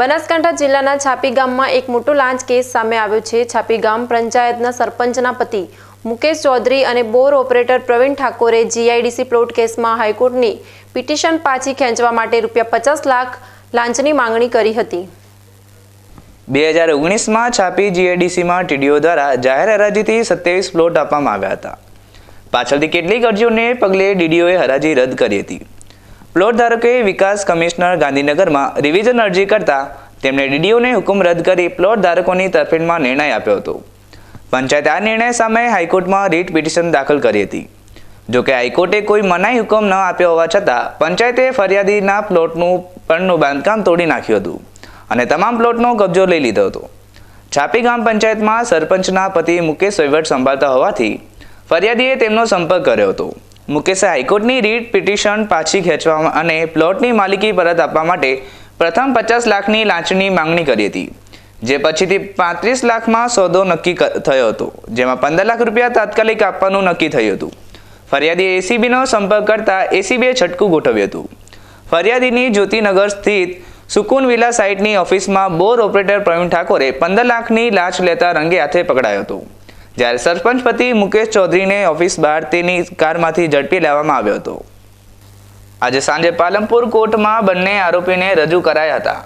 બનાસકાંઠા જિલ્લાના છાપી ગામમાં એક મોટો લાંચ કેસ સામે આવ્યો છે. છાપી ગામ પંચાયતના સરપંચના પતિ મુકેશ ચૌધરી અને બોર ઓપરેટર પ્રવીણ ઠાકોરે જીઆઈડીસી પ્લોટ કેસમાં હાઈકોર્ટની પિટિશન પાછી ખેંચવા માટે રૂપિયા પચાસ લાખ લાંચની માંગણી કરી હતી. બે હજાર ઓગણીસમાં છાપી જીઆઈડીસીમાં ટીડીઓ દ્વારા જાહેર હરાજીથી સત્યાવીસ પ્લોટ આપવામાં આવ્યા હતા. પાછળથી કેટલીક અરજીઓને પગલે ડીડીઓએ હરાજી રદ કરી હતી. પ્લોટ ધારકોએ વિકાસ કમિશનર ગાંધીનગરમાં રિવિઝન અરજી કરતા તેમણે ડીડીઓને હુકમ રદ કરી પ્લોટ ધારકોની તરફેણમાં નિર્ણય આપ્યો હતો. પંચાયતે આ નિર્ણય સામે હાઈકોર્ટમાં રીટ પિટિશન દાખલ કરી હતી. જોકે હાઈકોર્ટે કોઈ મનાઈ હુકમ ન આપ્યો હોવા છતાં પંચાયતે ફરિયાદીના પ્લોટનું પણનું બાંધકામ તોડી નાખ્યું હતું અને તમામ પ્લોટનો કબજો લઈ લીધો હતો. છાપી ગામ પંચાયતમાં સરપંચના પતિ મુકેશ વહીવટ સંભાળતા હોવાથી ફરિયાદીએ તેમનો સંપર્ક કર્યો હતો. મુકેશે હાઈકોર્ટની રીટ પિટિશન પાછી ખેંચવા અને પ્લોટની માલિકી પરત આપવા માટે પ્રથમ પચાસ લાખની લાંચની માંગણી કરી હતી, જે પછીથી પાંત્રીસ લાખમાં સોદો નક્કી થયો હતો, જેમાં પંદર લાખ રૂપિયા તાત્કાલિક આપવાનું નક્કી થયું હતું. ફરિયાદી એસીબીનો સંપર્ક કરતા એસીબીએ છટકું ગોઠવ્યું હતું. ફરિયાદીની જ્યોતિનગર સ્થિત સુકુન વિલા સાઇટની ઓફિસમાં બોર ઓપરેટર પ્રવીણ ઠાકોરે પંદર લાખની લાંચ લેતા રંગે હાથે પકડાયો હતો. જ્યારે સરપંચ પતિ મુકેશ ચૌધરીને ઓફિસ બહાર તેની કારમાંથી ઝડપી લેવામાં આવ્યો હતો. આજે સાંજે પાલમપુર કોર્ટમાં બંને આરોપીને રજૂ કરાયા હતા.